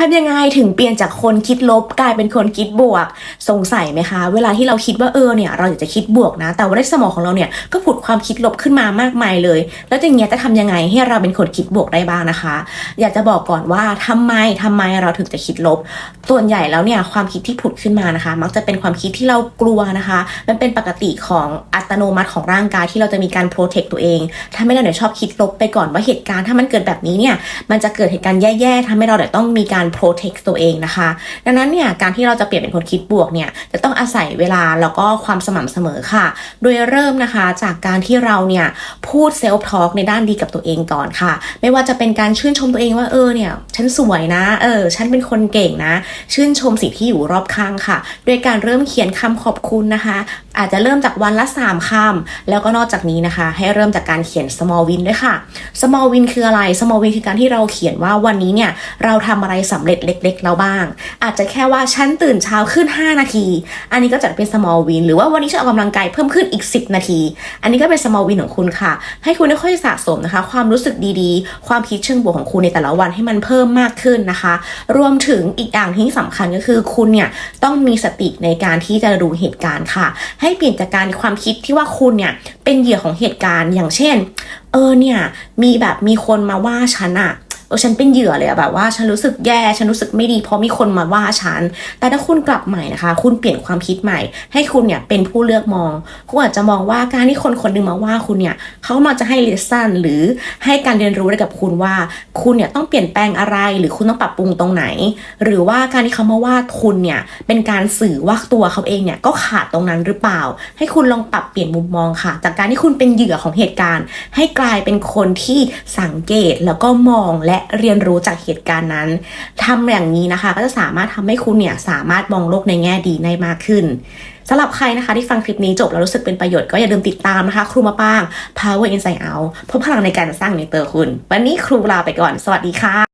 ทำยังไงถึงเปลี่ยนจากคนคิดลบกลายเป็นคนคิดบวก สงสัยไหมคะ เวลาที่เราคิดว่าเออเนี่ยเราอยากจะคิดบวกนะ แต่ว่าในสมองของเราเนี่ยก็ผุดความคิดลบขึ้นมามากมายเลย แล้วอย่างเงี้ยจะทำยังไงให้เราเป็นคนคิดบวกได้บ้างนะคะ อยากจะบอกก่อนว่าทำไมทำไมเราถึงจะคิดลบ ส่วนใหญ่แล้วเนี่ยความคิดที่ผุดขึ้นมานะคะ มักจะเป็นความคิดที่เรากลัวนะคะ มันเป็นปกติของอัตโนมัติของร่างกายที่เราจะมีการโปรเทคตัวเองทำให้เราเนี่ยชอบคิดลบไปก่อนว่าเหตุการณ์ถ้ามันเกิดแบบนี้เนี่ยมันจะเกิดเหตุการณ์แย่ๆทำให้เราเนี่ยต้องมีการโปรเทคตัวเองนะคะ ดังนั้นเนี่ยการที่เราจะเปลี่ยนเป็นคนคิดบวกเนี่ยจะต้องอาศัยเวลาแล้วก็ความสม่ำเสมอค่ะ โดยเริ่มนะคะจากการที่เราเนี่ยพูดเซลฟ์ทอล์กในด้านดีกับตัวเองก่อนค่ะ ไม่ว่าจะเป็นการชื่นชมตัวเองว่าเออเนี่ยฉันสวยนะเออฉันเป็นคนเก่งนะ ชื่นชมสิ่งที่อยู่รอบข้างค่ะ โดยการเริ่มเขียนคำขอบคุณนะคะ อาจจะเริ่มจากวันละ 3คำแล้วก็นอกจากนี้นะคะ ให้เริ่มจากการเขียน small win ด้วยค่ะ small win คืออะไร small win คือการที่เราเขียนว่าวันนี้เนี่ยเราทำอะไรสำเร็จเล็กๆแล้วบ้าง อาจจะแค่ว่าฉันตื่นเช้าขึ้น 5 นาที อันนี้ก็จัดเป็น small win หรือว่าวันนี้ฉันออกกำลังกายเพิ่มขึ้นอีก 10 นาที อันนี้ก็เป็น small win ของคุณค่ะ ให้คุณได้ค่อยสะสมนะคะ ความรู้สึกดีๆ ความคิดเชิงบวกของคุณในแต่ละวันให้มันเพิ่มมากขึ้นนะคะ รวมถึงอีกอย่างที่สำคัญก็คือคุณเนี่ยต้องมีสติในการที่จะดูเหตุการณ์ค่ะ ให้เปลี่ยนจากการความคิดที่ว่าคุณเนี่ยเป็นเหยื่อของเหตุการณ์ อย่างเช่น เออเนี่ยมีแบบมีคนมาว่าฉันอะ เออฉันเป็นเหยื่อเลยอะแบบว่าฉันรู้สึกแย่ฉันรู้สึกไม่ดีเพราะมีคนมาว่าฉัน แต่ถ้าคุณกลับใหม่นะคะ คุณเปลี่ยนความคิดใหม่ ให้คุณเนี่ยเป็นผู้เลือกมองคุณอาจจะมองว่าการที่คนคนหนึงมาว่าคุณเนี่ยเขามาจะให้เลสันหรือให้การเรียนรู้ได้กับคุณว่า คุณเนี่ยต้องเปลี่ยนแปลงอะไร หรือคุณต้องปรับปรุงตรงไหน หรือว่าการที่เขามาว่าคุณเนี่ยเป็นการสื่อว่าตัวเขาเองเนี่ยก็ขาดตรงนั้นหรือเปล่า ให้คุณลองปรับเปลี่ยนมุมมองค่ะ จากการที่คุณเป็นเหยื่อของเหตุการณ์ ให้กลายเป็นคนที่สังเกตแล้วก็มองและเรียนรู้จากเหตุการณ์นั้นทำอย่างนี้นะคะ ก็จะสามารถทำให้คุณเนี่ยสามารถมองโลกในแง่ดีได้มากขึ้นสำหรับใครนะคะที่ฟังคลิปนี้จบแล้วรู้สึกเป็นประโยชน์ก็อย่าลืมติดตามนะคะ ครูมาป้าง Power Inside Out พบพลังในการสร้างในเตอร์คุณ วันนี้ครูลาไปก่อน สวัสดีค่ะ